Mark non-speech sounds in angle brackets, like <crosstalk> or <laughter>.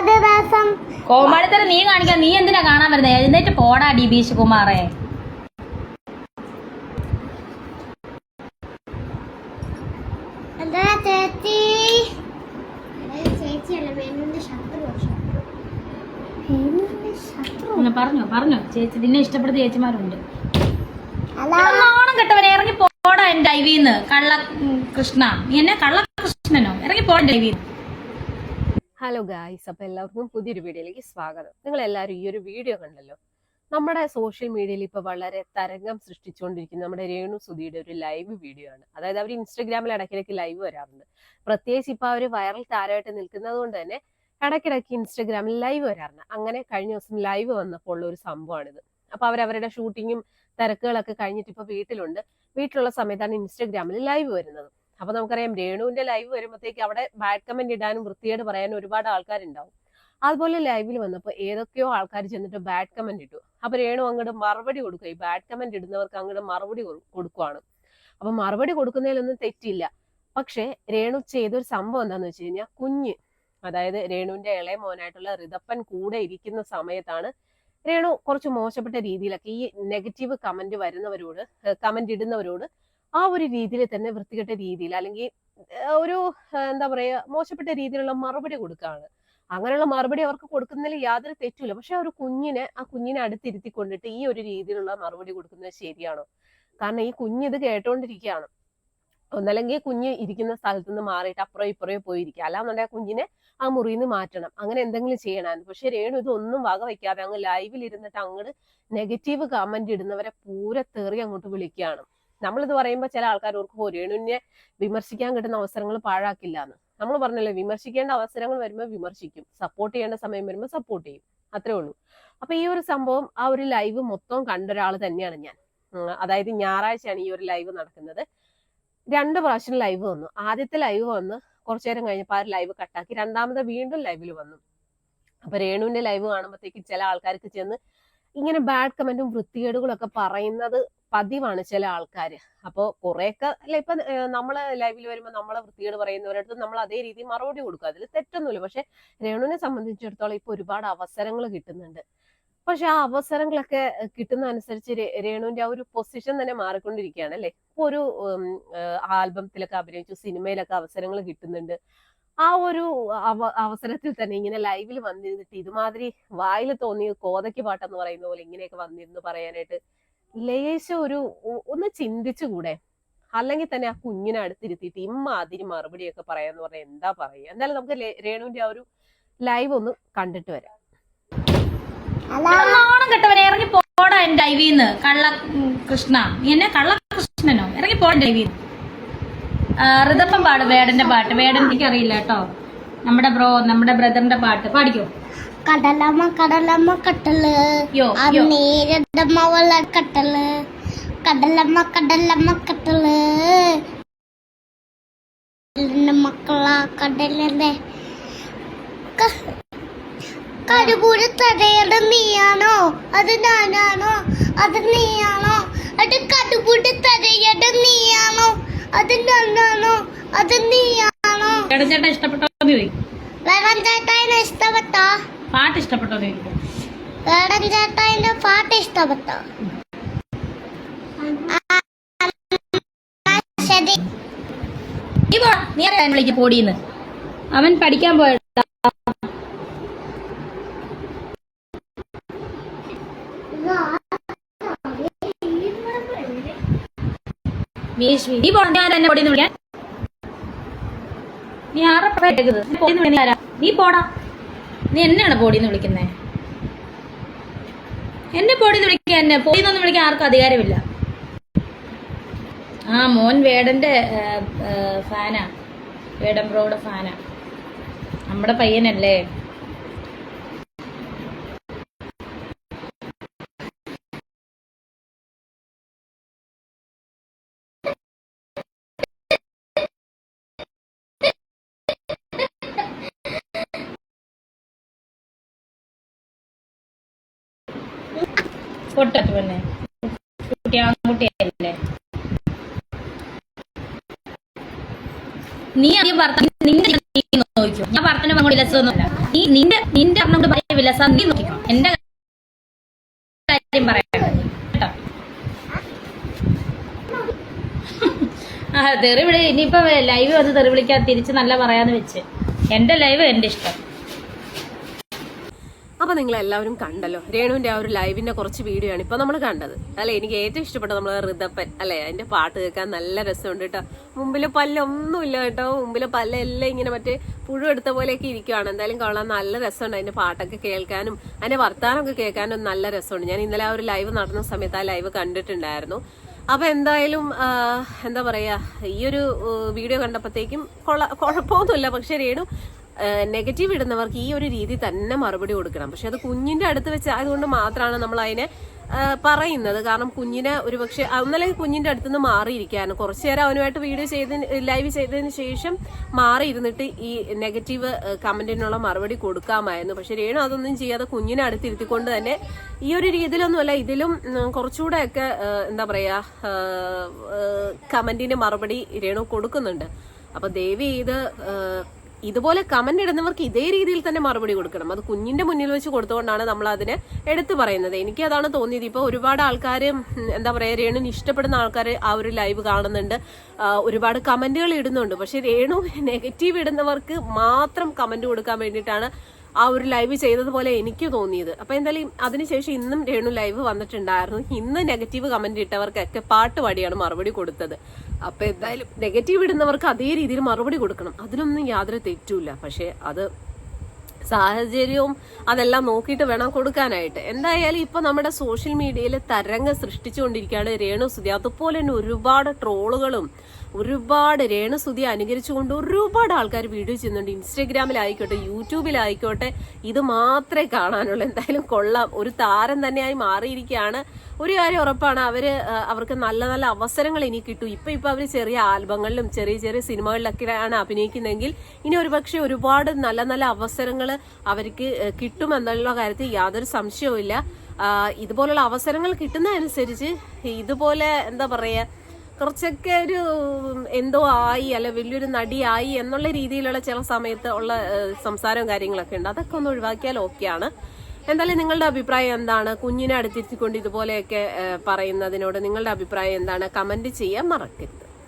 രസം കോമാളിത്തരം നീ കാണിക്ക നീ എന്തിനാ കാണാൻ വരുന്നത് എഴുന്നേറ്റ് പോടാ കുമാറേ. വേണുവിന്റെ ശത്രു ഒന്ന് പറഞ്ഞോ പറഞ്ഞോ. ചേച്ചി നിന്നെ ഇഷ്ടപ്പെടുന്ന ചേച്ചിമാരുണ്ട്. നാണം കെട്ടവനെ ഇറങ്ങി പോടാ എന്റെ ഐവിന്ന് കള്ള കൃഷ്ണ നീ എന്നെ കള്ള കൃഷ്ണനോ ഇറങ്ങി പോടാ എന്റെ ഐവിന്ന് ഹലോ ഗായ്സ് അപ്പോൾ എല്ലാവർക്കും പുതിയൊരു വീഡിയോയിലേക്ക് സ്വാഗതം. നിങ്ങൾ എല്ലാവരും ഈ ഒരു വീഡിയോ കണ്ടല്ലോ? നമ്മുടെ സോഷ്യൽ മീഡിയയിൽ ഇപ്പോൾ വളരെ തരംഗം സൃഷ്ടിച്ചുകൊണ്ടിരിക്കുന്ന നമ്മുടെ രേണു സുധിയുടെ ഒരു ലൈവ് വീഡിയോ ആണ്. അതായത് അവർ ഇൻസ്റ്റഗ്രാമിൽ ഇടയ്ക്കിടയ്ക്ക് ലൈവ് വരാറുണ്ട്. പ്രത്യേകിച്ച് ഇപ്പോൾ അവർ വൈറൽ താരമായിട്ട് നിൽക്കുന്നത് കൊണ്ട് തന്നെ ഇടയ്ക്കിടയ്ക്ക് ഇൻസ്റ്റഗ്രാമിൽ ലൈവ് വരാറുണ്ട്. അങ്ങനെ കഴിഞ്ഞ ദിവസം ലൈവ് വന്നപ്പോൾ ഉള്ള ഒരു സംഭവമാണിത്. അപ്പോൾ അവരവരുടെ ഷൂട്ടിങ്ങും തിരക്കുകളൊക്കെ കഴിഞ്ഞിട്ട് ഇപ്പോൾ വീട്ടിലുണ്ട്. വീട്ടിലുള്ള സമയത്താണ് ഇൻസ്റ്റഗ്രാമിൽ ലൈവ് വരുന്നത്. അപ്പൊ നമുക്കറിയാം രേണുവിന്റെ ലൈവ് വരുമ്പോഴത്തേക്ക് അവിടെ ബാഡ് കമന്റ് ഇടാനും വൃത്തിയേട് പറയാനും ഒരുപാട് ആൾക്കാരുണ്ടാവും. അതുപോലെ ലൈവിൽ വന്നപ്പോൾ ഏതൊക്കെയോ ആൾക്കാർ ചെന്നിട്ട് ബാഡ് കമന്റ് ഇട്ടു. അപ്പൊ രേണു അങ്ങോട്ട് മറുപടി കൊടുക്കുക ഈ ബാഡ് കമന്റ് ഇടുന്നവർക്ക് അങ്ങോട്ട് മറുപടി കൊടു- കൊടുക്കുവാണ്. അപ്പൊ മറുപടി കൊടുക്കുന്നതിലൊന്നും തെറ്റില്ല. പക്ഷെ രേണു ചെയ്തൊരു സംഭവം എന്താന്ന് വെച്ച് കഴിഞ്ഞാൽ കുഞ്ഞ് അതായത് രേണുവിന്റെ ഇളയ മോനായിട്ടുള്ള ഋതപ്പൻ കൂടെ ഇരിക്കുന്ന സമയത്താണ് രേണു കുറച്ച് മോശപ്പെട്ട രീതിയിലൊക്കെ ഈ നെഗറ്റീവ് കമന്റ് വരുന്നവരോട് കമന്റ് ഇടുന്നവരോട് ആ ഒരു രീതിയിൽ തന്നെ വൃത്തികെട്ട രീതിയിൽ അല്ലെങ്കിൽ ഒരു എന്താ പറയാ മോശപ്പെട്ട രീതിയിലുള്ള മറുപടി കൊടുക്കുകയാണ് അങ്ങനെയുള്ള മറുപടി അവർക്ക് കൊടുക്കുന്നതിൽ യാതൊരു തെറ്റുമില്ല. പക്ഷെ ഒരു കുഞ്ഞിനെ ആ കുഞ്ഞിനെ അടുത്തിരുത്തി കൊണ്ടിട്ട് ഈ ഒരു രീതിയിലുള്ള മറുപടി കൊടുക്കുന്നത് ശരിയാണോ? കാരണം ഈ കുഞ്ഞ് ഇത് കേട്ടോണ്ടിരിക്കുകയാണ്. ഒന്നല്ലെങ്കിൽ കുഞ്ഞ് ഇരിക്കുന്ന സ്ഥലത്ത് നിന്ന് മാറിയിട്ട് അപ്പുറം ഇപ്പുറയോ പോയിരിക്കുക. അല്ലാന്നുണ്ടെങ്കിൽ കുഞ്ഞിനെ ആ മുറിയിൽ നിന്ന് മാറ്റണം. അങ്ങനെ എന്തെങ്കിലും ചെയ്യണം പക്ഷെ രേണു ഇതൊന്നും വക വയ്ക്കാതെ അങ്ങ് ലൈവിൽ ഇരുന്നിട്ട് അങ്ങോട്ട് നെഗറ്റീവ് കമന്റ് ഇടുന്നവരെ പൂരെ തെറി അങ്ങോട്ട് വിളിക്കുകയാണ്. നമ്മളിത് പറയുമ്പോൾ ചില ആൾക്കാർ ഓർക്കും "ഓ, രേണുവിനെ വിമർശിക്കാൻ കിട്ടുന്ന അവസരങ്ങൾ പാഴാക്കില്ല എന്ന് നമ്മൾ പറഞ്ഞല്ലോ വിമർശിക്കേണ്ട അവസരങ്ങൾ വരുമ്പോൾ വിമർശിക്കും. സപ്പോർട്ട് ചെയ്യേണ്ട സമയം വരുമ്പോൾ സപ്പോർട്ട് ചെയ്യും. അത്രേ ഉള്ളൂ. അപ്പൊ ഈ ഒരു സംഭവം ആ ഒരു ലൈവ് മൊത്തം കണ്ട ഒരാൾ തന്നെയാണ് ഞാൻ. അതായത് ഞായറാഴ്ചയാണ് ഈ ഒരു ലൈവ് നടക്കുന്നത്. രണ്ട് പ്രാവശ്യം ലൈവ് വന്നു. ആദ്യത്തെ ലൈവ് വന്ന് കുറച്ചു നേരം കഴിഞ്ഞപ്പോൾ ആ ലൈവ് കട്ടാക്കി രണ്ടാമത് വീണ്ടും ലൈവിൽ വന്നു. അപ്പൊ രേണുവിന്റെ ലൈവ് കാണുമ്പോഴത്തേക്ക് ചില ആൾക്കാർക്ക് ചെന്ന് ഇങ്ങനെ ബാഡ് കമന്റും വൃത്തികേടുകളും ഒക്കെ പറയുന്നത് പതിവാണ് ചില ആൾക്കാർ അപ്പോൾ കുറെയൊക്കെ അല്ല ഇപ്പൊ നമ്മൾ ലൈവിൽ വരുമ്പോൾ നമ്മളെ വൃത്തികേട് പറയുന്നവരടുത്ത് നമ്മൾ അതേ രീതിയിൽ മറുപടി കൊടുക്കുക അതിൽ തെറ്റൊന്നുമില്ല. പക്ഷെ രേണുവിനെ സംബന്ധിച്ചിടത്തോളം ഇപ്പൊ ഒരുപാട് അവസരങ്ങൾ കിട്ടുന്നുണ്ട്. പക്ഷെ ആ അവസരങ്ങളൊക്കെ കിട്ടുന്ന അനുസരിച്ച് രേണുവിന്റെ ആ ഒരു പൊസിഷൻ തന്നെ മാറിക്കൊണ്ടിരിക്കുകയാണ് അല്ലെ? ഇപ്പൊ ഒരു ആൽബത്തിലൊക്കെ അഭിനയിച്ചു സിനിമയിലൊക്കെ അവസരങ്ങൾ കിട്ടുന്നുണ്ട്. ആ ഒരു അവ- അവസരത്തിൽ തന്നെ ഇങ്ങനെ ലൈവിൽ വന്നിരുന്നിട്ട് ഇതുമാതിരി വായിൽ തോന്നിയ കോതയ്ക്ക് പാട്ടെന്ന് പറയുന്ന പോലെ ഇങ്ങനെയൊക്കെ വന്നിരുന്ന് പറയാനായിട്ട് ലേശം ഒരു ഒന്ന് ചിന്തിച്ചുകൂടെ? അല്ലെങ്കിൽ തന്നെ ആ കുഞ്ഞിനെ അടുത്തിരുത്തിയിട്ട് ഇമ്മാതിരി മറുപടിയൊക്കെ പറയാന്ന് പറഞ്ഞാൽ എന്താ പറയുക എന്തായാലും നമുക്ക് രേണുവിന്റെ ആ ഒരു ലൈവ് ഒന്ന് കണ്ടിട്ട് വരാം. കെട്ടവനെ ഇറങ്ങി പോടാ എന്റെ ഐവിന്ന് കള്ള കൃഷ്ണ എന്നെ കള്ള കൃഷ്ണനോ ഇറങ്ങി പോടാ എന്റെ ഋതപ്പം പാട് വേടന്റെ പാട്ട്. വേടൻ എനിക്കറിയില്ല കേട്ടോ. നമ്മുടെ ബ്രോ നമ്മുടെ ബ്രദറിന്റെ പാട്ട്. പാടിക്കോ? കടലമ്മ കടലമ്മ കട്ടൽ. നേരിടമ്മ കട്ടൽ കടലമ്മ കടലമ്മ കട്ടൽ മക്കളാ കടലിന്റെ കടുകൂടി തടയുടെ നീയാണോ? അത് ഞാനാണോ? അത് നീയാണോ? അത് കടുകൂടി തടയുടെ നീയാണോ? അത് എന്താണോ? അത് നീയാണോ? ചേട്ടൻ ഇഷ്ടപ്പെട്ടോന്ന് വേടൻ ചേട്ടായിനെ ഇഷ്ടപ്പെട്ടോ? പാട്ട് ഇഷ്ടപ്പെട്ടോന്ന് ചോദിക്കും. വേടൻ ചേട്ടായിന്റെ പാട്ട് ഇഷ്ടപ്പെട്ടോ? ശരി. നീ അറിയാൻ വിളിക്ക് പോടീന്ന്? അവൻ പഠിക്കാൻ പോയ നീ പോടാ ഞാൻ എന്നെ പൊടിന്ന് വിളിക്കാൻ. നീ ആരുടെ കേൾക്കുന്നത് നീ പൊടിന്ന് വിളിക്കാരാ നീ പോടാ. നീ എന്നെയാണ് പൊടിന്ന് വിളിക്കുന്നേ? എന്നെ പൊടിന്ന് വിളിക്കാൻ എന്നെ. പൊടിന്നൊന്നും വിളിക്കാൻ ആർക്കും അധികാരമില്ല. ആ മോൻ വേടന്റെ ഫാനാ. വേടൻ ബ്രോയുടെ ഫാനാ. നമ്മുടെ പയ്യനല്ലേ? പൊട്ടത്ത് പിന്നെ കുട്ടി നീ ആദ്യം ഭർത്താവ് നിന്റെ നോക്കിയോ ഞാൻ പറഞ്ഞു അങ്ങോട്ട് നീ നിന്റെ നിന്റെ അറിഞ്ഞോണ്ട് പറയുന്ന വിലസം നീ നോക്കിക്കോ. എന്റെ കാര്യം പറയാം കേട്ടോ? ആ തെറി വിളി ഇനിയിപ്പോ ലൈവ് വന്ന് തെറി വിളിക്കാൻ തിരിച്ച് നല്ല പറയാന്ന് വെച്ച്. എന്റെ ലൈവ് എന്റെ ഇഷ്ടം. അപ്പൊ നിങ്ങൾ എല്ലാവരും കണ്ടല്ലോ. രേണുവിന്റെ ആ ഒരു ലൈവിന്റെ കുറച്ച് വീഡിയോ ആണ് ഇപ്പൊ നമ്മൾ കണ്ടത്. അല്ലെ എനിക്ക് ഏറ്റവും ഇഷ്ടപ്പെട്ട നമ്മളെ ഋതപ്പൻ അല്ലെ അതിന്റെ പാട്ട് കേൾക്കാൻ നല്ല രസമുണ്ട് കേട്ടോ. മുമ്പിൽ പല്ലൊന്നുമില്ല കേട്ടോ. മുമ്പിലെ പല്ലെല്ലാം ഇങ്ങനെ മറ്റേ പുഴു എടുത്ത പോലെയൊക്കെ ഇരിക്കുവാണ്. എന്തായാലും കൊള്ളാൻ നല്ല രസമുണ്ട് അതിന്റെ പാട്ടൊക്കെ കേൾക്കാനും അതിന്റെ വർത്താനമൊക്കെ കേൾക്കാനും നല്ല രസമുണ്ട്. ഞാൻ ഇന്നലെ ആ ഒരു ലൈവ് നടന്ന സമയത്ത് ആ ലൈവ് കണ്ടിട്ടുണ്ടായിരുന്നു. അപ്പൊ എന്തായാലും എന്താ പറയാ ഈ ഒരു വീഡിയോ കണ്ടപ്പോഴത്തേക്കും കൊള്ള കുഴപ്പമൊന്നുമില്ല പക്ഷെ രേണു നെഗറ്റീവ് ഇടുന്നവർക്ക് ഈ ഒരു രീതി തന്നെ മറുപടി കൊടുക്കണം. പക്ഷെ അത് കുഞ്ഞിന്റെ അടുത്ത് വെച്ച് ആയതുകൊണ്ട് മാത്രമാണ് നമ്മൾ അതിനെ പറയുന്നത്. കാരണം കുഞ്ഞിനെ ഒരുപക്ഷെ ഒന്നല്ലെങ്കിൽ കുഞ്ഞിന്റെ അടുത്ത് നിന്ന് മാറിയിരിക്കാനും കുറച്ചു നേരം അവനുമായിട്ട് വീഡിയോ ചെയ്ത് ലൈവ് ചെയ്തതിന് ശേഷം മാറിയിരുന്നിട്ട് ഈ നെഗറ്റീവ് കമന്റിനുള്ള മറുപടി കൊടുക്കാമായിരുന്നു. പക്ഷെ രേണു അതൊന്നും ചെയ്യാതെ കുഞ്ഞിനെ അടുത്തിരുത്തിക്കൊണ്ട് തന്നെ ഈ ഒരു രീതിയിലൊന്നുമല്ല ഇതിലും ഉം, കുറച്ചുകൂടെ ഒക്കെ എന്താ പറയാ കമന്റിന് മറുപടി രേണു കൊടുക്കുന്നുണ്ട്. അപ്പൊ ദേവി ഇത് ഇതുപോലെ കമന്റ് ഇടുന്നവർക്ക് ഇതേ രീതിയിൽ തന്നെ മറുപടി കൊടുക്കണം. അത് കുഞ്ഞിന്റെ മുന്നിൽ വെച്ച് കൊടുത്തുകൊണ്ടാണ് നമ്മൾ അതിനെ എടുത്തു പറയുന്നത്. എനിക്ക് അതാണ് തോന്നിയത്. ഇപ്പൊ ഒരുപാട് ആൾക്കാർ എന്താ പറയാ രേണുവിന് ഇഷ്ടപ്പെടുന്ന ആൾക്കാർ ആ ഒരു ലൈവ് കാണുന്നുണ്ട്. ഒരുപാട് കമന്റുകൾ ഇടുന്നുണ്ട്. പക്ഷെ രേണു <laughs> നെഗറ്റീവ് ഇടുന്നവർക്ക് മാത്രം കമന്റ് കൊടുക്കാൻ വേണ്ടിയിട്ടാണ് ആ ഒരു ലൈവ് ചെയ്തതുപോലെ എനിക്ക് തോന്നിയത്. അപ്പൊ എന്തായാലും അതിനുശേഷം ഇന്നും രേണു ലൈവ് വന്നിട്ടുണ്ടായിരുന്നു. ഇന്ന് നെഗറ്റീവ് കമന്റ് ഇട്ടവർക്കൊക്കെ പാട്ട് പാടിയാണ് മറുപടി കൊടുത്തത്. അപ്പൊ എന്തായാലും നെഗറ്റീവ് ഇടുന്നവർക്ക് അതേ രീതിയിൽ മറുപടി കൊടുക്കണം. അതിനൊന്നും യാതൊരു തെറ്റുമില്ല. പക്ഷെ അത് സാഹചര്യവും അതെല്ലാം നോക്കിയിട്ട് വേണം കൊടുക്കാനായിട്ട്. എന്തായാലും ഇപ്പൊ നമ്മുടെ സോഷ്യൽ മീഡിയയിൽ തരംഗം സൃഷ്ടിച്ചുകൊണ്ടിരിക്കുകയാണ് രേണു സുധി. അതുപോലെ തന്നെ ഒരുപാട് ട്രോളുകളും ഒരുപാട് രേണസുതി അനുകരിച്ചുകൊണ്ട് ഒരുപാട് ആൾക്കാർ വീഡിയോ ചെയ്യുന്നുണ്ട്. ഇൻസ്റ്റഗ്രാമിലായിക്കോട്ടെ യൂട്യൂബിലായിക്കോട്ടെ ഇത് മാത്രമേ കാണാനുള്ളൂ. എന്തായാലും കൊള്ളാം. ഒരു താരം തന്നെയായി മാറിയിരിക്കുകയാണ്. ഒരു കാര്യം ഉറപ്പാണ് അവർ അവർക്ക് നല്ല നല്ല അവസരങ്ങൾ ഇനി കിട്ടും. ഇപ്പൊ ഇപ്പൊ അവർ ചെറിയ ആൽബങ്ങളിലും ചെറിയ ചെറിയ സിനിമകളിലൊക്കെയാണ് അഭിനയിക്കുന്നതെങ്കിൽ ഇനി ഒരുപക്ഷെ ഒരുപാട് നല്ല നല്ല അവസരങ്ങൾ അവർക്ക് കിട്ടുമെന്നുള്ള കാര്യത്തിൽ യാതൊരു സംശയവും ഇതുപോലുള്ള അവസരങ്ങൾ കിട്ടുന്നതനുസരിച്ച് ഇതുപോലെ എന്താ പറയാ കുറച്ചൊക്കെ ഒരു എന്തോ ആയി അല്ല വലിയൊരു നടിയായി എന്നുള്ള രീതിയിലുള്ള ചില സമയത്ത് ഉള്ള സംസാരവും കാര്യങ്ങളൊക്കെ ഉണ്ട്. അതൊക്കെ ഒന്ന് ഒഴിവാക്കിയാൽ ഓക്കെയാണ് എന്തായാലും നിങ്ങളുടെ അഭിപ്രായം എന്താണ്? കുഞ്ഞിനെ അടുത്തിരുത്തിക്കൊണ്ട് ഇതുപോലെയൊക്കെ പറയുന്നതിനോട് നിങ്ങളുടെ അഭിപ്രായം എന്താണ്? കമന്റ് ചെയ്യാൻ മറക്കരുത്.